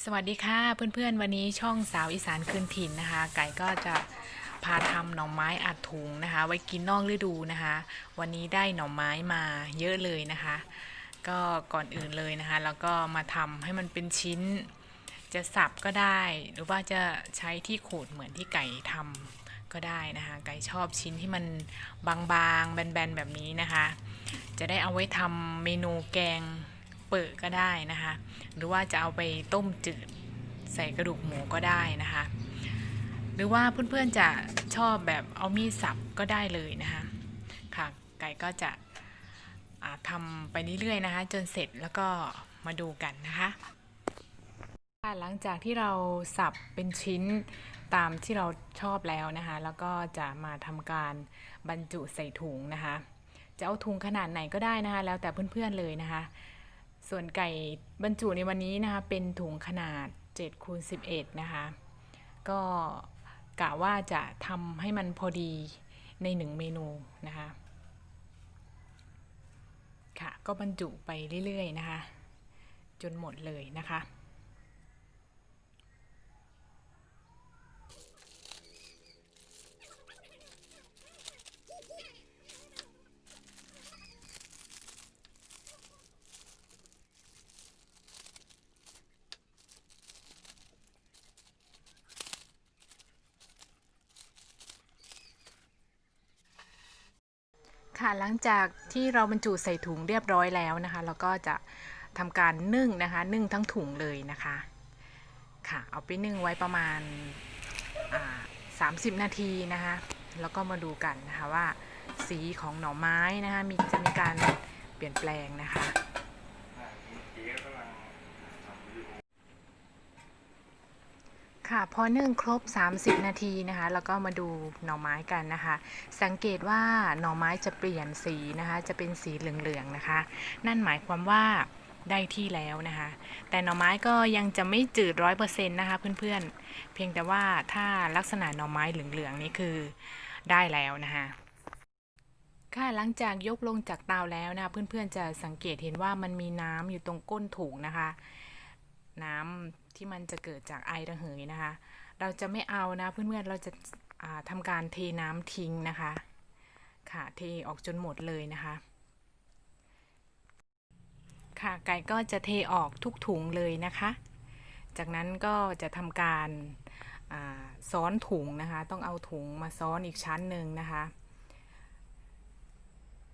สวัสดีค่ะเพื่อนๆ วันนี้ช่องสาวอีสานคืนถิ่นนะคะ ไก่ก็จะพาทำหน่อไม้อัดถุงนะคะ ไว้กินนอกฤดูนะคะ วันนี้ได้หน่อไม้มาเยอะเลยนะคะ ก็ก่อนอื่นเลยนะคะ แล้วก็มาทำให้มันเป็นชิ้น จะสับก็ได้ หรือว่าจะใช้ที่ขูดเหมือนที่ไก่ทำก็ได้นะคะ ไก่ชอบชิ้นที่มันบางๆ แบนๆ แบบนี้นะคะ จะได้เอาไว้ทำเมนูแกง เปิดก็ได้นะคะ หรือว่าจะเอาไปต้มจืดใส่กระดูกหมูก็ได้นะคะ หรือว่าเพื่อนๆจะชอบแบบเอามีดสับก็ได้เลยนะคะค่ะไก่ก็จะทำไปเรื่อยๆนะคะ จนเสร็จแล้วก็มาดูกันนะคะหลังจากที่เราสับเป็นชิ้นตามที่เราชอบแล้วนะคะ แล้วก็จะมาทำการบรรจุใส่ถุงนะคะ จะเอาถุงขนาดไหนก็ได้นะคะ แล้วแต่เพื่อนๆเลยนะคะ ส่วนไก่บรรจุในวันนี้นะคะ เป็นถุงขนาด7คูณ11 นะคะ ก็กะว่าจะทำให้มันพอดีในหนึ่งเมนูนะคะ ค่ะ ก็บรรจุไปเรื่อยๆนะคะ จนหมดเลยนะคะ ค่ะ หลังจากที่เราบรรจุใส่ถุงเรียบร้อยแล้วนะคะ เราก็จะทำการนึ่งนะคะ นึ่งทั้งถุงเลยนะคะ ค่ะ เอาไปนึ่งไว้ประมาณ30 นาทีนะคะ แล้วก็มาดูกันนะคะว่าสีของหน่อไม้นะคะ มีจะมีการเปลี่ยนแปลงนะคะ ค่ะพอนึ่งครบ 30 นาทีนะคะ แล้วก็มาดูหน่อไม้กันนะคะ สังเกตว่าหน่อไม้จะเปลี่ยนสีนะคะ จะเป็นสีเหลืองๆนะคะ นั่นหมายความว่าได้ที่แล้วนะคะ แต่หน่อไม้ก็ยังจะไม่จืดร้อยเปอร์เซ็นต์นะคะเพื่อนๆ เพียงแต่ว่าถ้าลักษณะหน่อไม้เหลืองๆนี่คือได้แล้วนะคะค่ะหลังจากยกลงจากเตาแล้วนะคะเพื่อนๆจะสังเกตเห็นว่ามันมีน้ำอยู่ตรงก้นถุงนะคะ น้ำที่มันจะเกิดจากไอระเหยนะคะ เราจะไม่เอานะเพื่อนๆเราจะาทำการเทน้ำทิ้งนะคะ ค่ะเทออกจนหมดเลยนะคะ ค่ะไก่ก็จะเทออกทุกถุงเลยนะคะ จากนั้นก็จะทำการาซ้อนถุงนะคะ ต้องเอาถุงมาซ้อนอีกชั้นหนึ่งนะคะ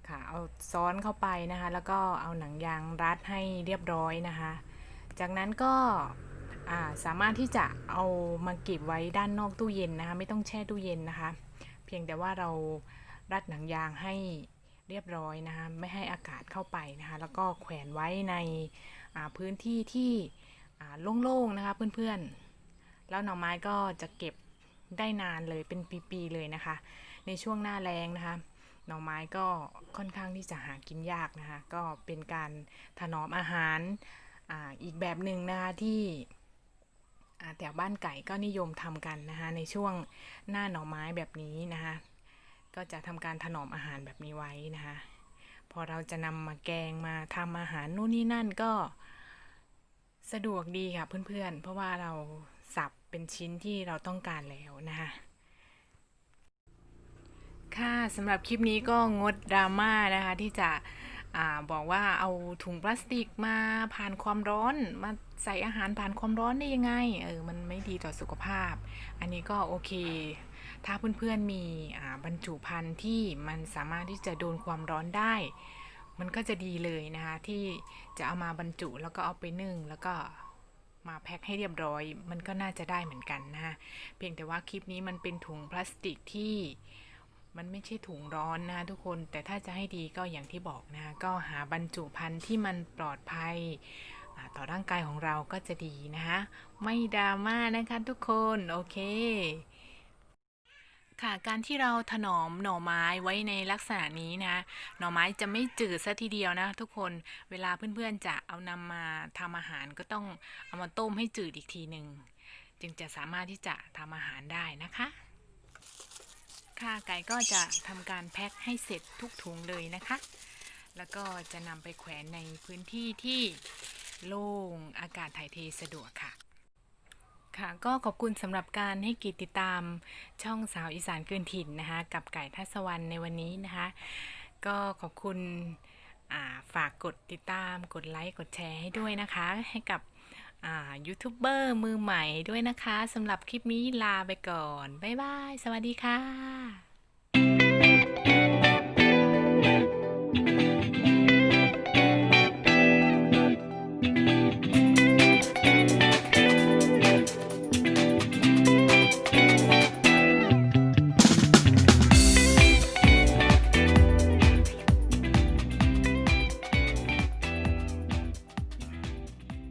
ค่ะเอาซ้อนเข้าไปนะคะ แล้วก็เอาหนังยางรัดให้เรียบร้อยนะคะ จากนั้นก็สามารถที่จะเอามาเก็บไว้ด้านนอกตู้เย็นนะคะ ไม่ต้องแช่ตู้เย็นนะคะ เพียงแต่ว่าเรารัดหนังยางให้เรียบร้อยนะคะ ไม่ให้อากาศเข้าไปนะคะ แล้วก็แขวนไว้ในพื้นที่ที่โล่งๆนะคะเพื่อนๆ แล้วหน่อไม้ก็จะเก็บได้นานเลยเป็นปีๆเลยนะคะ ในช่วงหน้าแรงนะคะ หน่อไม้ก็ค่อนข้างที่จะหากินยากนะคะ ก็เป็นการถนอมอาหาร อีกแบบหนึ่งนะคะที่แถวบ้านไก่ก็นิยมทำกันนะคะในช่วงหน้าหน่อไม้แบบนี้นะคะก็จะทำการถนอมอาหารแบบนี้ไว้นะคะพอเราจะนำมาแกงมาทำอาหารนู่นนี่นั่นก็สะดวกดีค่ะเพื่อนๆ เพราะว่าเราสับเป็นชิ้นที่เราต้องการแล้วนะคะค่ะสำหรับคลิปนี้ก็งดดราม่านะคะที่จะ อบอกว่าเอาถุงพลาสติกมาผ่านความร้อน มาใส่อาหารผ่านความร้อนได้ยังไง เออ มันไม่ดีต่อสุขภาพ อันนี้ก็โอเค ถ้าเพื่อนๆมีบรรจุภัณฑ์ที่มันสามารถที่จะโดนความร้อนได้ มันก็จะดีเลยนะคะ ที่จะเอามาบรรจุแล้วก็เอาไปนึ่งแล้วก็มาแพ็คให้เรียบร้อย มันก็น่าจะได้เหมือนกันนะคะเพียงแต่ว่าคลิปนี้มันเป็นถุงพลาสติกที่ มันไม่ใช่ถุงร้อนนะทุกคนแต่ถ้าจะให้ดีก็อย่างที่บอกนะก็หาบรรจุภัณฑ์ที่มันปลอดภัยต่อร่างกายของเราก็จะดีนะคะไม่ดราม่านะคะทุกคนโอเคค่ะการที่เราถนอมหน่อไม้ไว้ในลักษณะนี้นะ หน่อไม้จะไม่จืดซะทีเดียวนะ ทุกคนเวลาเพื่อนๆจะเอานำมาทำอาหารก็ต้องเอามาต้มให้จืดอีกทีหนึ่งจึงจะสามารถที่จะทำอาหารได้นะคะ ค่ะไก่ก็จะทำการแพ็คให้เสร็จทุกถุงเลยนะคะ แล้วก็จะนำไปแขวนในพื้นที่ที่โล่งอากาศถ่ายเทสะดวกค่ะ ค่ะก็ขอบคุณสำหรับการให้กีติดตามช่องสาวอีสานเกินถิ่นนะคะ กับไก่ทัศวรรณในวันนี้นะคะ ก็ขอบคุณฝากกดติดตามกดไลค์กดแชร์ให้ด้วยนะคะ ให้กับ ยูทูบเบอร์มือใหม่ด้วยนะคะสำหรับคลิปนี้ลาไปก่อน บ๊ายบาย สวัสดีค่ะ